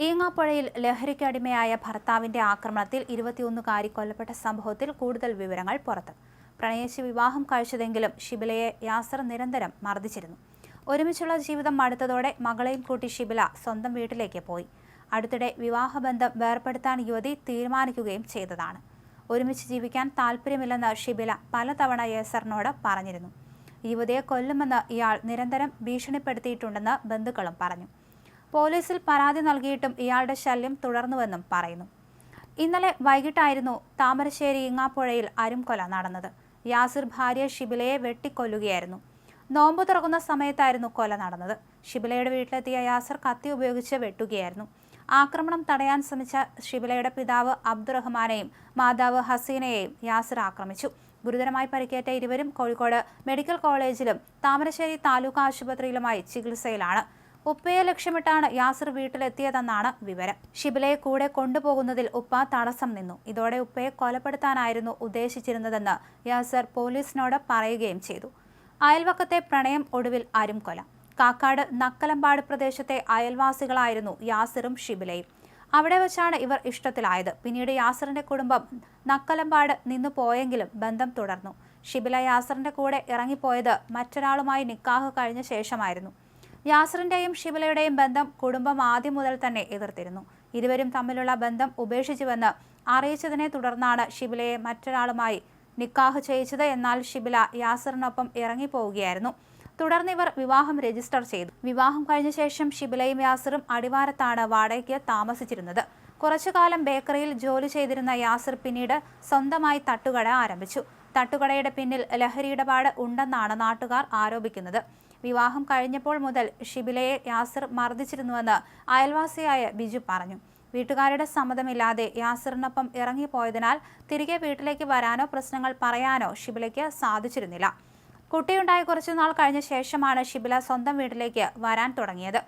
ഈങ്ങാപ്പുഴയിൽ ലഹരിക്കടിമയായ ഭർത്താവിന്റെ ആക്രമണത്തിൽ ഇരുപത്തിയൊന്നുകാരി കൊല്ലപ്പെട്ട സംഭവത്തിൽ കൂടുതൽ വിവരങ്ങൾ പുറത്ത്. പ്രണയശി വിവാഹം കഴിച്ചതെങ്കിലും ഷിബിലയെ യാസർ നിരന്തരം മർദ്ദിച്ചിരുന്നു. ഒരുമിച്ചുള്ള ജീവിതം മടുത്തതോടെ മകളെയും കൂട്ടി ഷിബില സ്വന്തം വീട്ടിലേക്ക് പോയി. അടുത്തിടെ വിവാഹബന്ധം വേർപ്പെടുത്താൻ യുവതി തീരുമാനിക്കുകയും ചെയ്തതാണ്. ഒരുമിച്ച് ജീവിക്കാൻ താല്പര്യമില്ലെന്ന് ഷിബില പലതവണ യേസറിനോട് പറഞ്ഞിരുന്നു. യുവതിയെ കൊല്ലുമെന്ന് ഇയാൾ നിരന്തരം ഭീഷണിപ്പെടുത്തിയിട്ടുണ്ടെന്ന് ബന്ധുക്കളും പറഞ്ഞു. പോലീസിൽ പരാതി നൽകിയിട്ടും ഇയാളുടെ ശല്യം തുടർന്നുവെന്നും പറയുന്നു. ഇന്നലെ വൈകിട്ടായിരുന്നു താമരശ്ശേരി ഇങ്ങാപ്പുഴയിൽ അരുംകൊല നടന്നത്. യാസിർ ഭാര്യ ഷിബിലയെ വെട്ടിക്കൊല്ലുകയായിരുന്നു. നോമ്പ് തുറക്കുന്ന സമയത്തായിരുന്നു കൊല നടന്നത്. ഷിബിലയുടെ വീട്ടിലെത്തിയ യാസിർ കത്തി ഉപയോഗിച്ച് വെട്ടുകയായിരുന്നു. ആക്രമണം തടയാൻ ശ്രമിച്ച ഷിബിലയുടെ പിതാവ് അബ്ദുറഹ്മാനെയും മാതാവ് ഹസീനയെയും യാസിർ ആക്രമിച്ചു. ഗുരുതരമായി പരിക്കേറ്റ ഇരുവരും കോഴിക്കോട് മെഡിക്കൽ കോളേജിലും താമരശ്ശേരി താലൂക്ക് ആശുപത്രിയിലുമായി ചികിത്സയിലാണ്. ഉപ്പയെ ലക്ഷ്യമിട്ടാണ് യാസിർ വീട്ടിലെത്തിയതെന്നാണ് വിവരം. ഷിബിലയെ കൂടെ കൊണ്ടുപോകുന്നതിൽ ഉപ്പ തടസ്സം നിന്നു. ഇതോടെ ഉപ്പയെ കൊലപ്പെടുത്താനായിരുന്നു ഉദ്ദേശിച്ചിരുന്നതെന്ന് യാസർ പോലീസിനോട് പറയുകയും ചെയ്തു. അയൽവക്കത്തെ പ്രണയം ഒടുവിൽ ആരും കൊല കാക്കാട് നക്കലമ്പാട് പ്രദേശത്തെ അയൽവാസികളായിരുന്നു യാസിറും ഷിബിലയും അവിടെ വെച്ചാണ് ഇവർ ഇഷ്ടത്തിലായത്. പിന്നീട് യാസറിന്റെ കുടുംബം നക്കലമ്പാട് നിന്നു പോയെങ്കിലും ബന്ധം തുടർന്നു. ഷിബില യാസറിന്റെ കൂടെ ഇറങ്ങിപ്പോയത് മറ്റൊരാളുമായി നിക്കാഹ് കഴിഞ്ഞ ശേഷമായിരുന്നു. യാസറിന്റെയും ഷിബിലയുടെയും ബന്ധം കുടുംബം ആദ്യം മുതൽ തന്നെ എതിർത്തിരുന്നു. ഇരുവരും തമ്മിലുള്ള ബന്ധം ഉപേക്ഷിച്ചുവെന്ന് അറിയിച്ചതിനെ തുടർന്നാണ് ഷിബിലയെ മറ്റൊരാളുമായി നിക്കാഹ് ചെയ്യിച്ചത്. എന്നാൽ ഷിബില യാസറിനൊപ്പം ഇറങ്ങിപ്പോവുകയായിരുന്നു. തുടർന്ന് ഇവർ വിവാഹം രജിസ്റ്റർ ചെയ്തു. വിവാഹം കഴിഞ്ഞ ശേഷം ഷിബിലയും യാസറും അടിവാരത്താണ് വാടകയ്ക്ക് താമസിച്ചിരുന്നത്. കുറച്ചു കാലം ബേക്കറിയിൽ ജോലി ചെയ്തിരുന്ന യാസിർ പിന്നീട് സ്വന്തമായി തട്ടുകട ആരംഭിച്ചു. തട്ടുകടയുടെ പിന്നിൽ ലഹരി ഇടപാട് ഉണ്ടെന്നാണ് നാട്ടുകാർ ആരോപിക്കുന്നത്. വിവാഹം കഴിഞ്ഞപ്പോൾ മുതൽ ഷിബിലയെ യാസിർ മർദ്ദിച്ചിരുന്നുവെന്ന് അയൽവാസിയായ ബിജു പറഞ്ഞു. വീട്ടുകാരുടെ സമ്മതമില്ലാതെ യാസിറിനൊപ്പം ഇറങ്ങിപ്പോയതിനാൽ തിരികെ വീട്ടിലേക്ക് വരാനോ പ്രശ്നങ്ങൾ പറയാനോ ഷിബിലയ്ക്ക് സാധിച്ചിരുന്നില്ല. കുട്ടിയുണ്ടായ കുറച്ചുനാൾ കഴിഞ്ഞ ശേഷമാണ് ഷിബില സ്വന്തം വീട്ടിലേക്ക് വരാൻ തുടങ്ങിയത്.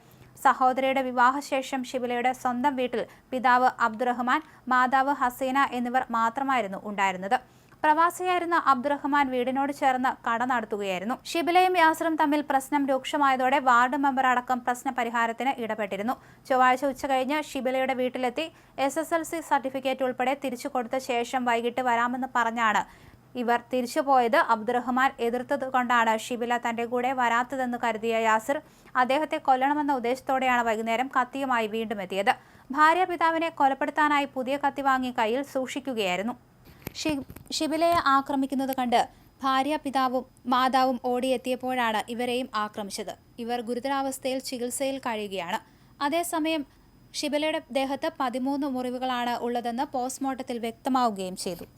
സഹോദരിയുടെ വിവാഹശേഷം ഷിബിലയുടെ സ്വന്തം വീട്ടിൽ പിതാവ് അബ്ദുറഹ്മാൻ മാതാവ് ഹസീന എന്നിവർ മാത്രമായിരുന്നു ഉണ്ടായിരുന്നത്. പ്രവാസിയായിരുന്ന അബ്ദുറഹ്മാൻ വീടിനോട് ചേർന്ന് കട നടത്തുകയായിരുന്നു. ഷിബിലയും യാസറും തമ്മിൽ പ്രശ്നം രൂക്ഷമായതോടെ വാർഡ് മെമ്പർ അടക്കം പ്രശ്ന പരിഹാരത്തിന് ഇടപെട്ടിരുന്നു. ചൊവ്വാഴ്ച ഉച്ചകഴിഞ്ഞ് ഷിബിലയുടെ വീട്ടിലെത്തി S S L C certificate ഉൾപ്പെടെ തിരിച്ചു കൊടുത്ത ശേഷം വൈകിട്ട് വരാമെന്ന് പറഞ്ഞാണ് ഇവർ തിരിച്ചുപോയത് അബ്ദുറഹ്മാൻ എതിർത്തത് കൊണ്ടാണ് ഷിബില തന്റെ കൂടെ വരാത്തതെന്ന് കരുതിയ യാസിർ അദ്ദേഹത്തെ കൊല്ലണമെന്ന ഉദ്ദേശത്തോടെയാണ് വൈകുന്നേരം കത്തിയുമായി വീണ്ടും എത്തിയത്. ഭാര്യ പിതാവിനെ കൊലപ്പെടുത്താനായി പുതിയ കത്തി വാങ്ങി കയ്യിൽ സൂക്ഷിക്കുകയായിരുന്നു. ഷിബിലയെ ആക്രമിക്കുന്നത് കണ്ട് ഭാര്യ പിതാവും മാതാവും ഓടിയെത്തിയപ്പോഴാണ് ഇവരെയും ആക്രമിച്ചത്. ഇവർ ഗുരുതരാവസ്ഥയിൽ ചികിത്സയിൽ കഴിയുകയാണ്. അതേസമയം ഷിബിലയുടെ ദേഹത്ത് പതിമൂന്ന് മുറിവുകളാണ് ഉള്ളതെന്ന് പോസ്റ്റ്മോർട്ടത്തിൽ വ്യക്തമാവുകയും ചെയ്തു.